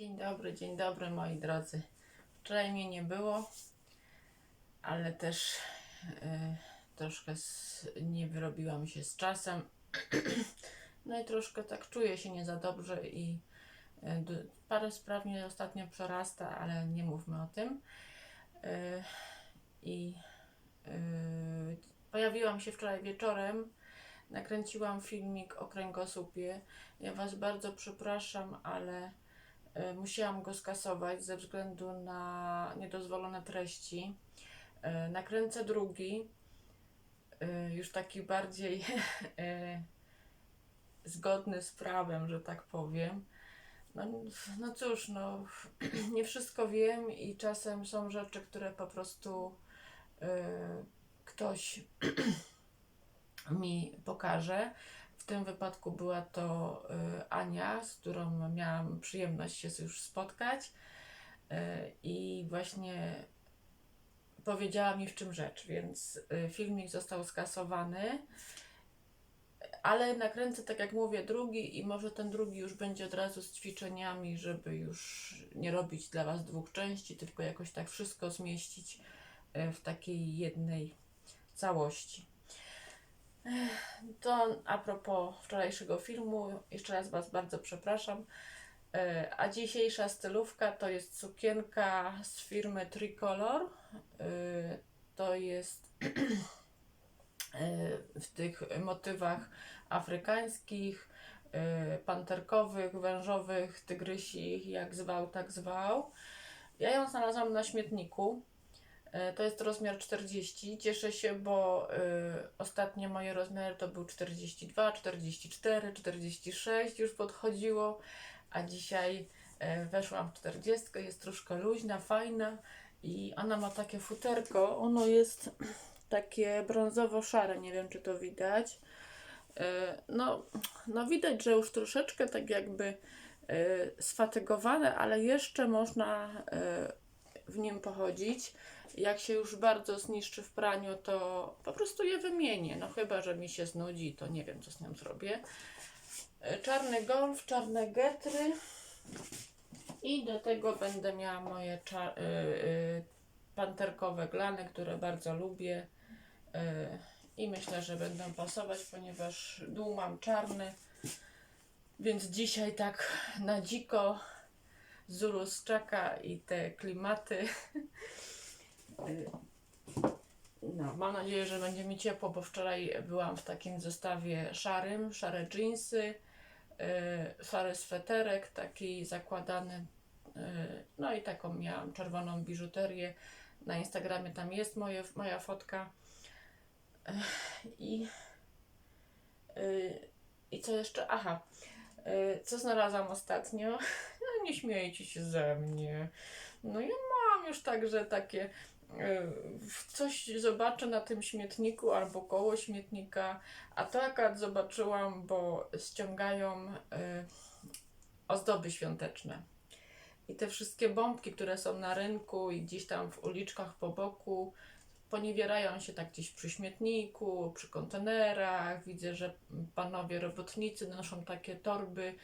Dzień dobry, dzień dobry moi drodzy. Wczoraj mnie nie było, ale też e, troszkę z, nie wyrobiłam się z czasem. No i troszkę tak czuję się nie za dobrze i d- parę spraw mnie ostatnio przerasta, ale nie mówmy o tym. E, I e, pojawiłam się wczoraj wieczorem, nakręciłam filmik o kręgosłupie. Ja Was bardzo przepraszam, ale musiałam go skasować ze względu na niedozwolone treści. E, Nakręcę drugi, e, już taki bardziej e, zgodny z prawem, że tak powiem. No, no cóż, no, nie wszystko wiem i czasem są rzeczy, które po prostu e, ktoś mi pokaże. Tym wypadku była to y, Ania, z którą miałam przyjemność się już spotkać. Y, I właśnie powiedziała mi w czym rzecz, więc y, filmik został skasowany. Ale nakręcę, tak jak mówię, drugi i może ten drugi już będzie od razu z ćwiczeniami, żeby już nie robić dla Was dwóch części, tylko jakoś tak wszystko zmieścić w takiej jednej całości. To a propos wczorajszego filmu, jeszcze raz Was bardzo przepraszam. E, A dzisiejsza stylówka to jest sukienka z firmy Tricolor. E, To jest e, w tych motywach afrykańskich, panterkowych, wężowych, tygrysich, jak zwał, tak zwał. Ja ją znalazłam na śmietniku. E, To jest rozmiar 40. Cieszę się, bo y, ostatnie moje rozmiary to był 42, 44, 46 już podchodziło, a dzisiaj e, weszłam w 40. Jest troszkę luźna, fajna i ona ma takie futerko. Ono jest takie brązowo-szare, nie wiem czy to widać. E, No, no widać, że już troszeczkę tak jakby e, sfatygowane, ale jeszcze można e, w nim pochodzić. Jak się już bardzo zniszczy w praniu, to po prostu je wymienię. No chyba, że mi się znudzi, to nie wiem, co z nią zrobię. E, Czarny golf, czarne getry. I do tego będę miała moje cza- y, y, panterkowe glany, które bardzo lubię. Y, I myślę, że będą pasować, ponieważ dół mam czarny. Więc dzisiaj tak na dziko Zulu z czaka i te klimaty. Y, No, mam nadzieję, że będzie mi ciepło, bo wczoraj byłam w takim zestawie szarym, szare dżinsy, yy, szary sweterek, taki zakładany, yy, no i taką miałam czerwoną biżuterię. Na Instagramie tam jest moje, moja fotka. Ech, I, yy, I co jeszcze? Aha, yy, co znalazłam ostatnio? No, nie śmiejcie się ze mnie. No ja mam już także takie coś zobaczę na tym śmietniku albo koło śmietnika, a to akurat zobaczyłam, bo ściągają e, ozdoby świąteczne. I te wszystkie bombki, które są na rynku i gdzieś tam w uliczkach po boku, poniewierają się tak gdzieś przy śmietniku, przy kontenerach. Widzę, że panowie robotnicy noszą takie torby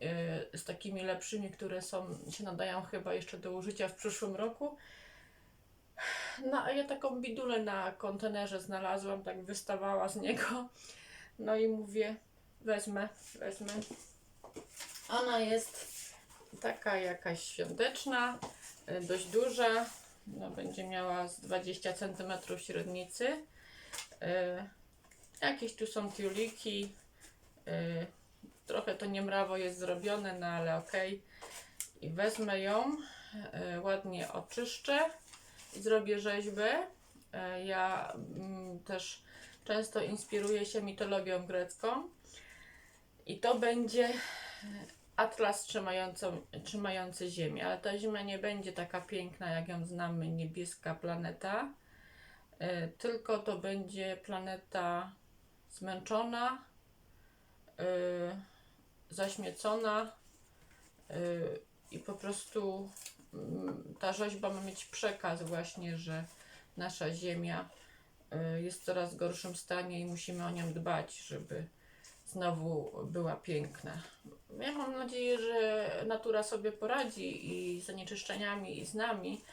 e, z takimi lepszymi, które są, się nadają chyba jeszcze do użycia w przyszłym roku. No, ja taką bidulę na kontenerze znalazłam, tak wystawała z niego. No i mówię, wezmę, wezmę. Ona jest taka jakaś świąteczna, y, dość duża. No, będzie miała z 20 cm średnicy. Y, Jakieś tu są tiuliki. y, Trochę to niemrawo jest zrobione, no ale okej. I wezmę ją, ładnie oczyszczę zrobię rzeźbę. E, Ja mm, też często inspiruję się mitologią grecką. I to będzie atlas trzymający Ziemię, ale ta Ziemia nie będzie taka piękna, jak ją znamy, niebieska planeta, e, tylko to będzie planeta zmęczona, e, zaśmiecona i po prostu ta rzeźba ma mieć przekaz właśnie, że nasza Ziemia y, jest w coraz gorszym stanie i musimy o nią dbać, żeby znowu była piękna. Ja mam nadzieję, że natura sobie poradzi i z zanieczyszczeniami, i z nami,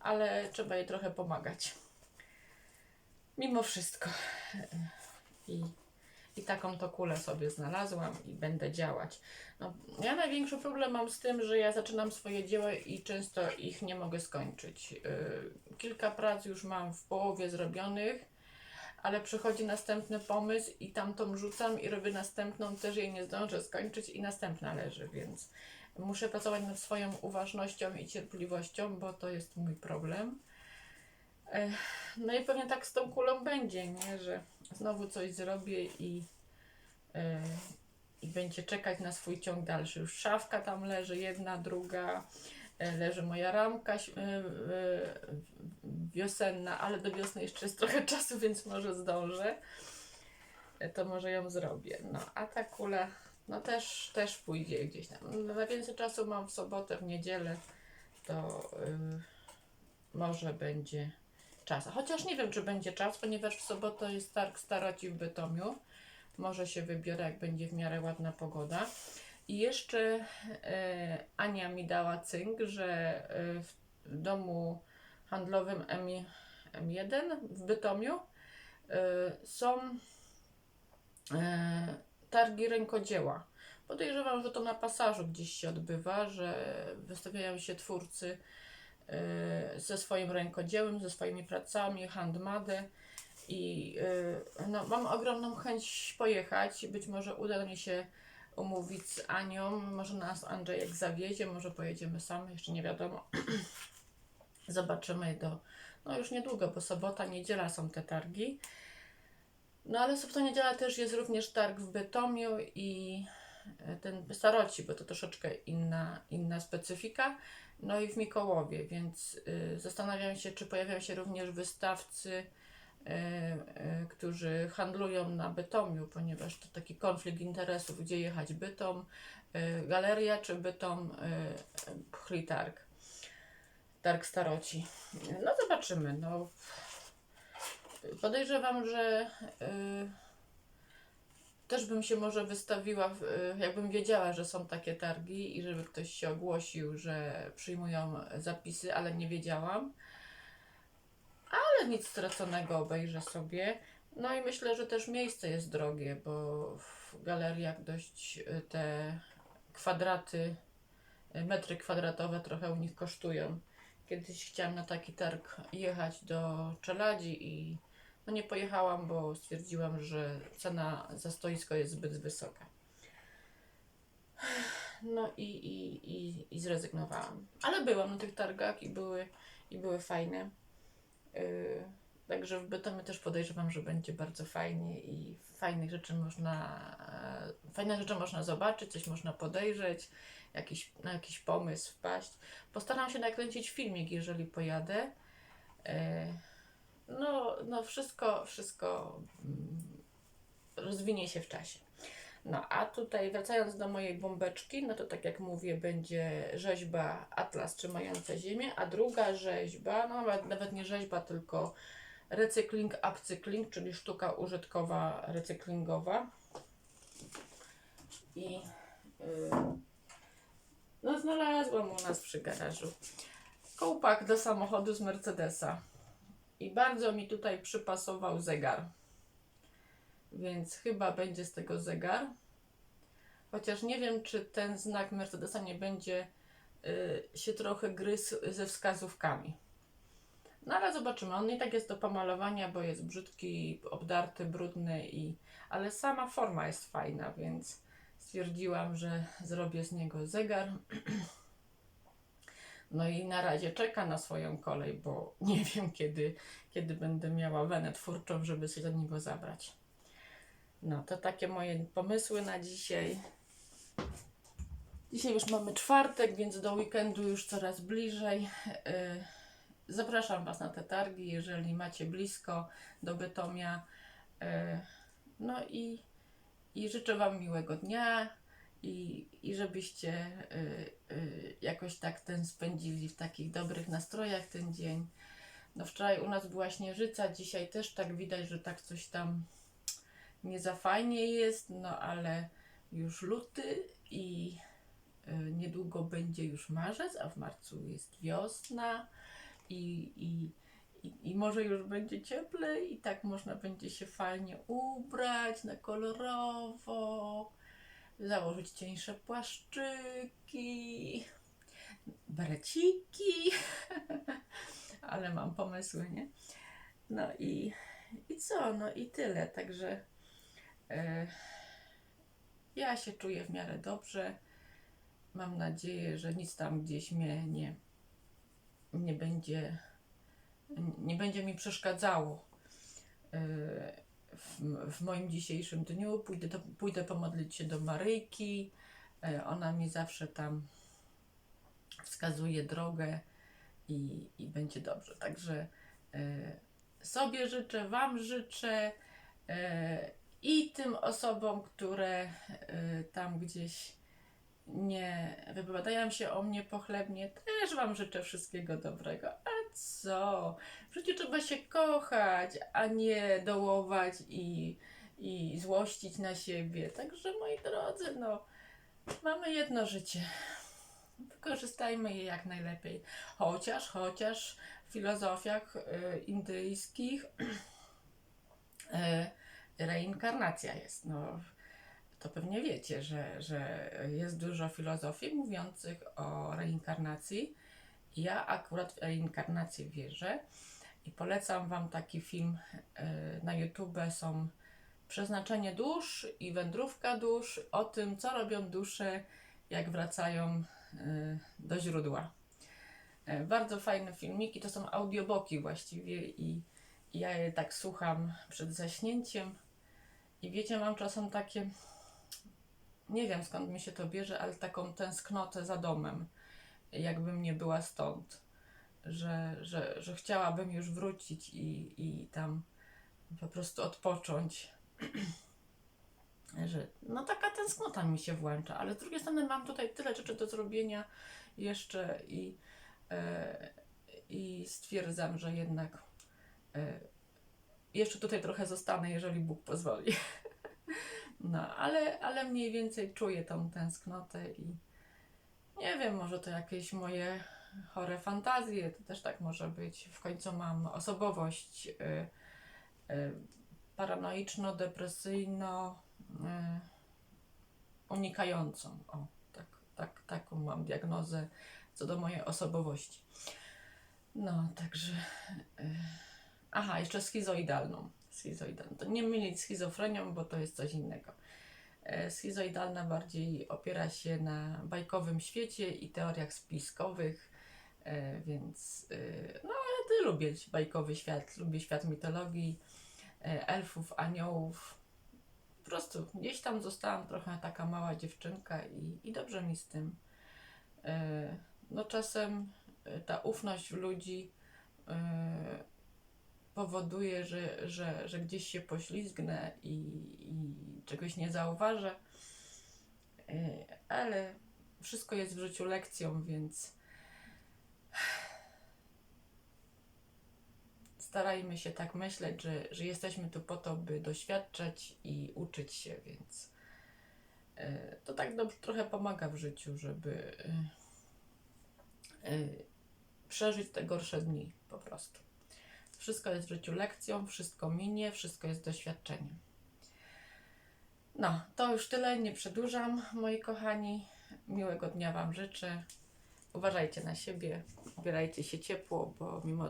ale trzeba jej trochę pomagać. Mimo wszystko. I, i taką to kulę sobie znalazłam i będę działać. No, ja największy problem mam z tym, że ja zaczynam swoje dzieła i często ich nie mogę skończyć. Yy, kilka prac już mam w połowie zrobionych, ale przychodzi następny pomysł i tamtą rzucam i robię następną, też jej nie zdążę skończyć i następna leży, więc muszę pracować nad swoją uważnością i cierpliwością, bo to jest mój problem. Ech, No i pewnie tak z tą kulą będzie, nie? że znowu coś zrobię i, e, i będzie czekać na swój ciąg dalszy. Już szafka tam leży, jedna, druga, e, leży moja ramka e, e, wiosenna, ale do wiosny jeszcze jest trochę czasu, więc może zdążę. E, To może ją zrobię. No, a ta kula no też, też pójdzie gdzieś tam. No, Na czasu mam w sobotę, w niedzielę, to y, może będzie czas. Chociaż nie wiem, czy będzie czas, ponieważ w sobotę jest targ staroci w Bytomiu. Może się wybiorę, jak będzie w miarę ładna pogoda. I jeszcze e, Ania mi dała cynk, że e, w domu handlowym M, M1 w Bytomiu e, są targi rękodzieła. Podejrzewam, że to na pasażu gdzieś się odbywa, że wystawiają się twórcy ze swoim rękodziełem, ze swoimi pracami, handmade i e, no, mam ogromną chęć pojechać. Być może uda mi się umówić z Anią, może nas Andrzejek zawiezie, może pojedziemy sami, jeszcze nie wiadomo. Zobaczymy do, no już niedługo, bo sobota, niedziela są te targi. No ale sobota, niedziela też jest również targ w Bytomiu i e, ten Staroci, bo to troszeczkę inna, inna specyfika. No i w Mikołowie, więc y, zastanawiam się, czy pojawiają się również wystawcy, y, y, którzy handlują na Bytomiu, ponieważ to taki konflikt interesów, gdzie jechać Bytom, galeria czy Bytom, Pchli Targ, Targ Staroci. No zobaczymy, no podejrzewam, że też bym się może wystawiła, y, jakbym wiedziała, że są takie targi i żeby ktoś się ogłosił, że przyjmują zapisy, ale nie wiedziałam. Ale nic straconego obejrzę sobie. No i myślę, że też miejsce jest drogie, bo w galeriach dość y, te kwadraty, y, metry kwadratowe trochę u nich kosztują. Kiedyś chciałam na taki targ jechać do Czeladzi i no nie pojechałam, bo stwierdziłam, że cena za stoisko jest zbyt wysoka. No i, i, i, i zrezygnowałam. Ale byłam na tych targach i były, i były fajne. Yy, także w Bytomie też podejrzewam, że będzie bardzo fajnie i fajnych rzeczy można, e, fajne rzeczy można zobaczyć, coś można podejrzeć, jakiś, na jakiś pomysł wpaść. Postaram się nakręcić filmik, jeżeli pojadę. E, no, no wszystko, wszystko mm, rozwinie się w czasie. No, a tutaj wracając do mojej bombeczki, no to tak jak mówię, będzie rzeźba Atlas trzymająca ziemię, a druga rzeźba, no nawet, nie rzeźba, tylko recykling, upcykling, czyli sztuka użytkowa recyklingowa. I yy, no znalazłam u nas przy garażu kołpak do samochodu z Mercedesa. I bardzo mi tutaj przypasował zegar. Więc chyba będzie z tego zegar. Chociaż nie wiem, czy ten znak Mercedesa nie będzie y, się trochę gryzł ze wskazówkami. No ale zobaczymy. On i tak jest do pomalowania, bo jest brzydki, obdarty, brudny, i, ale sama forma jest fajna, więc stwierdziłam, że zrobię z niego zegar. No i na razie czeka na swoją kolej, bo nie wiem kiedy, kiedy będę miała wenę twórczą, żeby się do niego zabrać. No to takie moje pomysły na dzisiaj. Dzisiaj już mamy czwartek, więc do weekendu już coraz bliżej. Yy, Zapraszam Was na te targi, jeżeli macie blisko do Bytomia. Yy, No i, i życzę Wam miłego dnia i, i żebyście y, y, jakoś tak ten spędzili w takich dobrych nastrojach ten dzień. No wczoraj u nas była śnieżyca, dzisiaj też tak widać, że tak coś tam nie za fajnie jest, no ale już luty i niedługo będzie już marzec, a w marcu jest wiosna i, i, i, i może już będzie cieplej i tak można będzie się fajnie ubrać na kolorowo, założyć cieńsze płaszczyki, bereciki, ale mam pomysły, nie? No i, i co? No i tyle, także e, ja się czuję w miarę dobrze. Mam nadzieję, że nic tam gdzieś mnie nie, nie będzie nie będzie mi przeszkadzało e, w, w moim dzisiejszym dniu. Pójdę, pójdę pomodlić się do Maryjki. E, Ona mi zawsze tam wskazuje drogę i, i będzie dobrze. Także e, sobie życzę, Wam życzę e, i tym osobom, które tam gdzieś nie wypowiadają się o mnie pochlebnie, też Wam życzę wszystkiego dobrego. Co? Życiu trzeba się kochać, a nie dołować i, i złościć na siebie. Także moi drodzy, no, mamy jedno życie. Wykorzystajmy je jak najlepiej. Chociaż, chociaż w filozofiach y, indyjskich y, reinkarnacja jest. No, to pewnie wiecie, że, że jest dużo filozofii mówiących o reinkarnacji. Ja akurat w reinkarnację wierzę i polecam Wam taki film y, na YouTube. Są Przeznaczenie dusz i wędrówka dusz o tym, co robią dusze, jak wracają y, do źródła. E, Bardzo fajne filmiki, to są audioboki właściwie i, i ja je tak słucham przed zaśnięciem. I wiecie, mam czasem takie, nie wiem skąd mi się to bierze, ale taką tęsknotę za domem, jakbym nie była stąd, że, że, że chciałabym już wrócić i, i tam po prostu odpocząć. że no taka tęsknota mi się włącza, ale z drugiej strony mam tutaj tyle rzeczy do zrobienia jeszcze i, e, i stwierdzam, że jednak e, jeszcze tutaj trochę zostanę, jeżeli Bóg pozwoli. No, ale, ale mniej więcej czuję tą tęsknotę i nie wiem, może to jakieś moje chore fantazje, to też tak może być. W końcu mam osobowość y, y, paranoiczno-depresyjno y, unikającą. O, tak, tak, taką mam diagnozę co do mojej osobowości. No, także. Y, aha, jeszcze schizoidalną. Schizoidalną. To nie mylić schizofrenią, bo to jest coś innego. E, Schizoidalna bardziej opiera się na bajkowym świecie i teoriach spiskowych, e, więc e, no ale ty lubię bajkowy świat, lubię świat mitologii, elfów, aniołów. Po prostu gdzieś tam zostałam trochę taka mała dziewczynka i, i dobrze mi z tym. No czasem ta ufność w ludzi powoduje, że, że, że gdzieś się poślizgnę i, i czegoś nie zauważę. E, Ale wszystko jest w życiu lekcją, więc starajmy się tak myśleć, że, że jesteśmy tu po to, by doświadczać i uczyć się, więc e, to tak dobrze trochę pomaga w życiu, żeby e, przeżyć te gorsze dni po prostu. Wszystko jest w życiu lekcją, wszystko minie, wszystko jest doświadczeniem. No, to już tyle, nie przedłużam, moi kochani. Miłego dnia Wam życzę. Uważajcie na siebie, ubierajcie się ciepło, bo mimo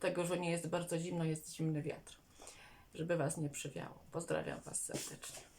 tego, że nie jest bardzo zimno, jest zimny wiatr, żeby Was nie przywiało. Pozdrawiam Was serdecznie.